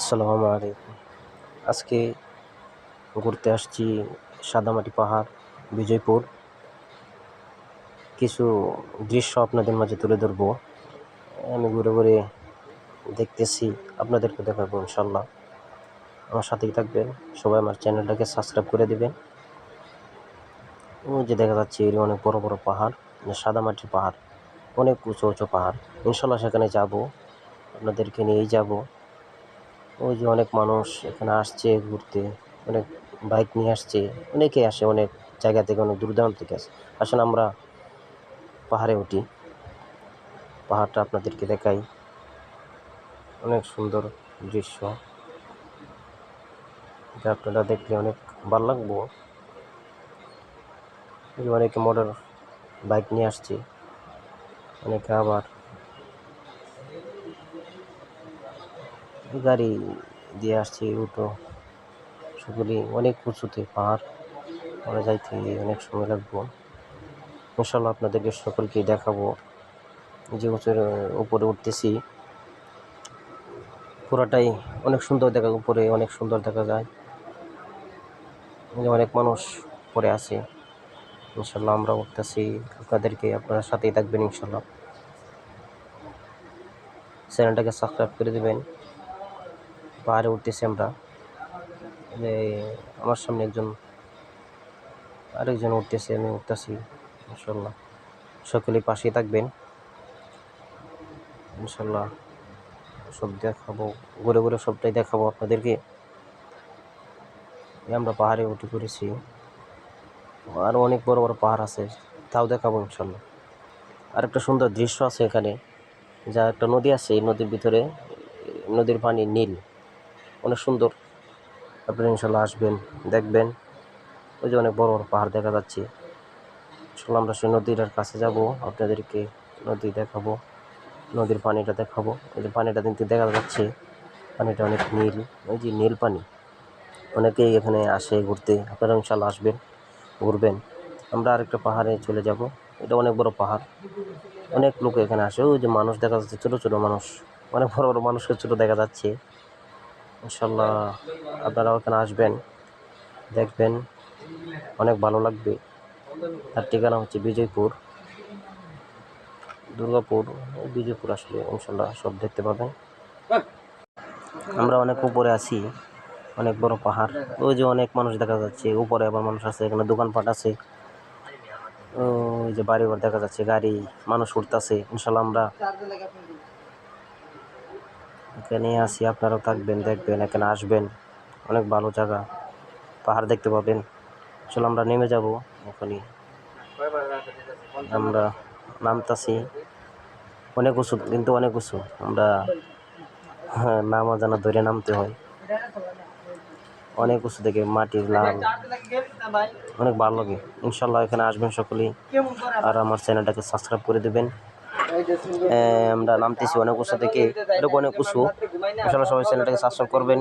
আসসালামু আলাইকুম। আজকে ঘুরতে আসছি সাদামাটি পাহাড়, বিজয়পুর। কিছু দৃশ্য আপনাদের মাঝে তুলে ধরবো। আমি ঘুরে ঘুরে দেখতেছি, আপনাদেরকে দেখাবো ইনশাল্লাহ আমার সাথেই থাকবেন, সবাই আমার চ্যানেলটাকে সাবস্ক্রাইব করে দেবেন। যে দেখা যাচ্ছে এর অনেক বড় বড় পাহাড় মানে সাদামাটির পাহাড়, অনেক উঁচু উঁচু পাহাড়। ইনশাল্লাহ সেখানে যাব, আপনাদেরকে নিয়েই যাব। ওই যে অনেক মানুষ এখানে আসছে ঘুরতে, অনেক বাইক নিয়ে আসছে, অনেকেই আসে, অনেক জায়গা থেকে, অনেক দূর দূরান্ত থেকে আসে। আসলে আমরা পাহাড়ে উঠি। পাহাড়টা আপনাদেরকে দেখাই। অনেক সুন্দর দৃশ্য। যা আপনারা দেখলে অনেক ভালো লাগবো। অনেকে মোটর বাইক নিয়ে আসছে, অনেকে আবার গাড়ি দিয়ে আসছি, উটো, সেগুলি অনেক উঁচুতে, পাহাড়। আমরা যাইতে অনেক সময় লাগবো। ইনশাল্লাহ আপনাদেরকে সকলকে দেখাবো। যে উঁচুর, উপরে উঠতেছি। পুরাটাই অনেক সুন্দর দেখা, উপরে অনেক সুন্দর দেখা যায়। অনেক মানুষ পরে আছে। ইনশাল্লাহ আমরা উঠতেছি। আপনাদেরকে আপনার সাথেই থাকবেন ইনশাল্লাহ চ্যানেলটাকে সাবস্ক্রাইব করে দেবেন। পাহাড়ে উঠতেছি আমরা। আমার সামনে একজন আরেকজন উঠতেছে, আমি উঠতেছি, ইনশাল্লাহ। সকলেই পাশেই থাকবেন। ইনশাল্লাহ সব দেখাবো, ঘুরে ঘুরে সবটাই দেখাবো আপনাদেরকে। আমরা পাহাড়ে উঠে পড়েছি। আরও অনেক বড় বড় পাহাড় আছে, তাও দেখাবো ইনশাল্লাহ। আর একটা সুন্দর দৃশ্য আছে এখানে, যা একটা নদী আছে, এই নদীর ভিতরে, নদীর পানি নীল। অনেক সুন্দর। আপনারা ইনশাল্লাহ আসবেন, দেখবেন। ওই যে অনেক বড় বড় পাহাড় দেখা যাচ্ছে। ইনশাল্লাহ আমরা সেই নদীটার কাছে যাব, আপনাদেরকে নদী দেখাবো, নদীর পানিটা দেখাবো। ওই যে পানিটা কিন্তু দেখা যাচ্ছে, পানিটা অনেক নীল, ওই যে নীল পানি। অনেকেই এখানে আসে ঘুরতে আপনারা ইনশাল্লাহ আসবেন, ঘুরবেন। আমরা আরেকটা পাহাড়ে চলে যাব, এটা অনেক বড় পাহাড়। অনেক লোক এখানে আসে, ওই যে মানুষ দেখা যাচ্ছে, ছোটো ছোটো মানুষ। অনেক বড় বড় মানুষকে ছোটো দেখা যাচ্ছে। ইনশাল্লাহ আপনারা ওখানে আসবেন, দেখবেন, অনেক ভালো লাগবে। তার ঠিকানা হচ্ছে বিজয়পুর, দুর্গাপুর, বিজয়পুর আসলে ইনশাল্লাহ সব দেখতে পাবেন। আমরা অনেক উপরে আছি, অনেক বড় পাহাড়, ওই যে অনেক মানুষ দেখা যাচ্ছে, উপরে আবার মানুষ আছে, এখানে দোকানপাট আছে, ওই যে বাড়ি ঘর দেখা যাচ্ছে, গাড়ি, মানুষ উঠতেছে ইনশাল্লাহ আমরা এখানে আসি আপনারাও থাকবেন, দেখবেন, এখানে আসবেন। অনেক ভালো জায়গা, পাহাড় দেখতে পাবেন। চলো আমরা নেমে যাব ওখানে আমরা নামতাছি। অনেক উঁচু, কিন্তু অনেক উঁচু। আমরা হ্যাঁ নামা জানা ধরে নামতে হয়। অনেক উঁচু থেকে মাটির লাল। অনেক ভালো লাগে। ইনশাল্লাহ এখানে আসবেন সকলেই। আর আমার চ্যানেলটাকে সাবস্ক্রাইব করে দেবেন। আমরা নামতেছি অনেক উঁচু থেকে এরকম অনেক ইনশাল্লাহ সবাই চ্যানেলটাকে সাবস্ক্রাইব করবেন।